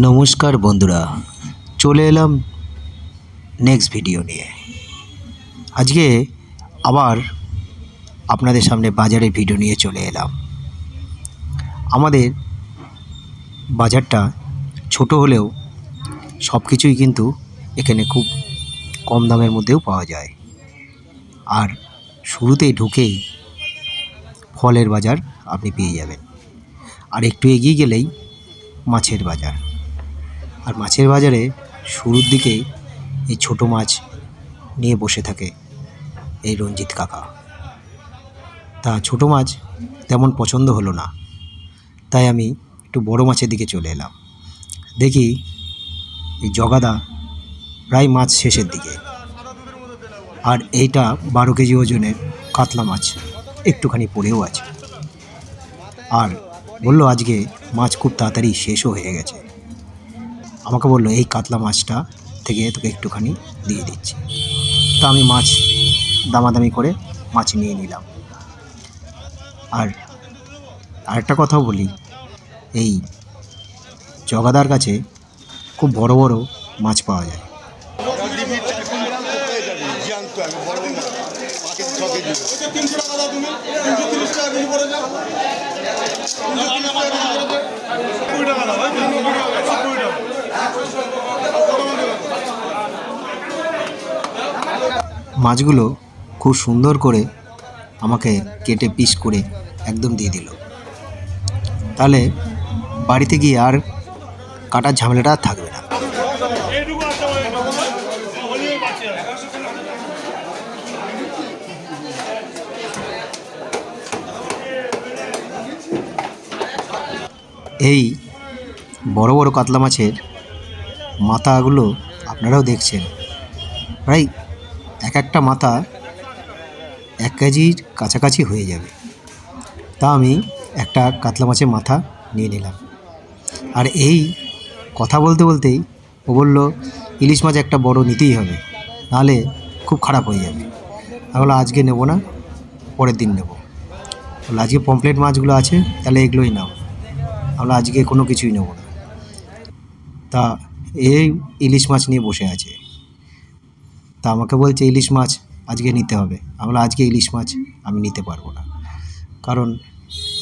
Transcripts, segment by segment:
নমস্কার বন্ধুরা, চলে এলাম নেক্সট ভিডিও নিয়ে। আজকে আবার আপনাদের সামনে বাজারের ভিডিও নিয়ে চলে এলাম। আমাদের বাজারটা ছোট হলেও সব কিছুই কিন্তু এখানে খুব কম দামের মধ্যেও পাওয়া যায়। আর শুরুতেই ঢুকেই ফলের বাজার আপনি পেয়ে যাবেন। আর একটু এগিয়ে গেলেই মাছের বাজার। আর মাছের বাজারে শুরুর দিকেই এই ছোটো মাছ নিয়ে বসে থাকে এই রঞ্জিত কাকা। তা ছোটো মাছ তেমন পছন্দ হলো না। তাই আমি একটু বড় মাছের দিকে চলে এলাম। দেখি এই জগাদা প্রায় মাছ শেষের দিকে। আর এইটা বারো কেজি ওজনের কাতলা মাছ একটুখানি পড়েও আছে। আর বলল, আজকে মাছ খুব তাড়াতাড়ি শেষও হয়ে গেছে। আমাকে বলল, এই কাতলা মাছটা থেকে তোকে একটুখানি দিয়ে দিচ্ছি। তা আমি মাছ দামাদামি করে মাছ নিয়ে নিলাম। আর আরেকটা কথাও বলি, এই জগাদার কাছে খুব বড় বড় মাছ পাওয়া যায়। টাকা দাও তুমি তিনশো তিরিশ টাকা কেজি করে যাও কুড়ি টাকা দাও ওই তো, কুড়ি টাকা কুড়ি টাকা মাছগুলো খুব সুন্দর করে আমাকে কেটে পিস করে একদম দিয়ে দিল। তাহলে বাড়িতে গিয়ে আর কাটার ঝামেলাটা থাকবে না। এই বড় বড় কাতলা মাছের মাথাগুলো আপনারাও দেখছেন। প্রায় এক একটা মাথা এক কেজির কাছাকাছি হয়ে যাবে। তা আমি একটা কাতলা মাছের মাথা নিয়ে নিলাম। আর এই কথা বলতে বলতেই ও বলল ইলিশ মাছ একটা বড় নিতেই হবে নাহলে খুব খারাপ হয়ে যাবে। আমি বললাম আজকে নেব না পরের দিন নেব। বলল, আজকে পমপ্লেট মাছগুলো আছে তাহলে এগুলোই নাও। আমরা আজকে কোনো কিছুই নেব না। তা এই ইলিশ মাছ নিয়ে বসে আছে। তা আমাকে বলছে, ইলিশ মাছ আজকে নিতে হবে। আমরা আজকে ইলিশ মাছ আমি নিতে পারব না। কারণ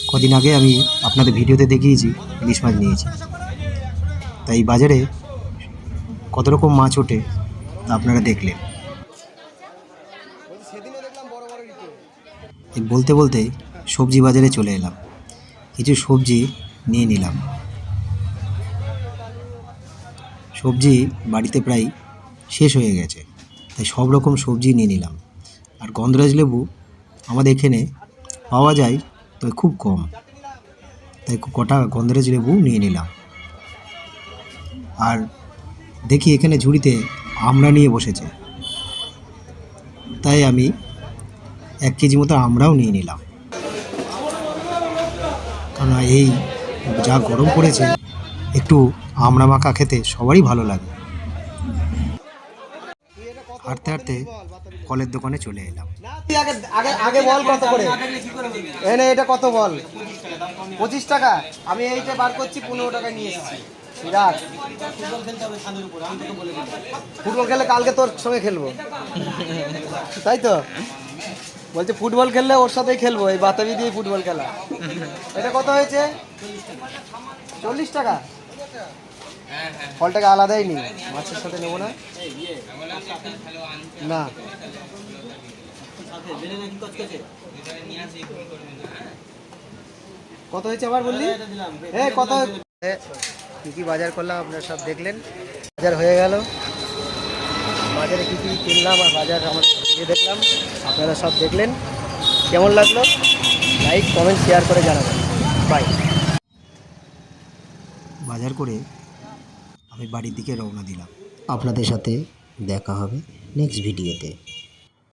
কদিন আগে আমি আপনাদের ভিডিওতে দেখিয়েছি, ইলিশ মাছ নিয়েছি। তাই বাজারে কত রকম মাছ ওঠে তা আপনারা দেখলেন। বলতে বলতে সবজি বাজারে চলে এলাম। কিছু সবজি নিয়ে নিলাম। সবজি বাড়িতে প্রায় শেষ হয়ে গেছে। তাই সব রকম সবজি নিয়ে নিলাম। আর গন্ধরাজ লেবু আমাদের এখানে পাওয়া যায় তো খুব কম। তাই কটা গন্ধরাজ লেবু নিয়ে নিলাম। আর দেখি এখানে ঝুড়িতে আমড়া নিয়ে বসেছে। তাই আমি এক কেজি মতো আমরাও নিয়ে নিলাম। কারণ এই যা গরম পড়েছে, একটু আমড়া মাখা খেতে সবারই ভালো লাগে। হাঁটতে হাঁটতে ফলের দোকানে চলে এলাম। আগে আগে বল কত করে? এনে এটা কত বল? পঁচিশ টাকা? আমি এইটা বার করছি, পনেরো টাকা নিয়ে এসেছি। ফুটবল খেলে কালকে তোর সঙ্গে খেলব। তাই তো? বলছে ফুটবল খেললে ওর সাথেই খেলব, এই বাতাবি দিয়ে ফুটবল খেলা। এটা কত হয়েছে? চল্লিশ টাকা। ফলটাকে আলাদাই নি মাছের সাথে নেব না? না। কত হয়েছে আবার বললি? হ্যাঁ কত কি কি বাজার করলাম আপনারা সব দেখলেন? বাজার হয়ে গেল। বাজারে কি কি কিনলাম আর বাজার আমার দেখলাম। আপনারা সব দেখলেন। কেমন লাগল? লাইক, কমেন্ট, শেয়ার করে জানাবেন। বাই। বাজার করে আমি বাড়ির দিকে রওনা দিলাম। আপনাদের সাথে দেখা হবে নেক্সট ভিডিওতে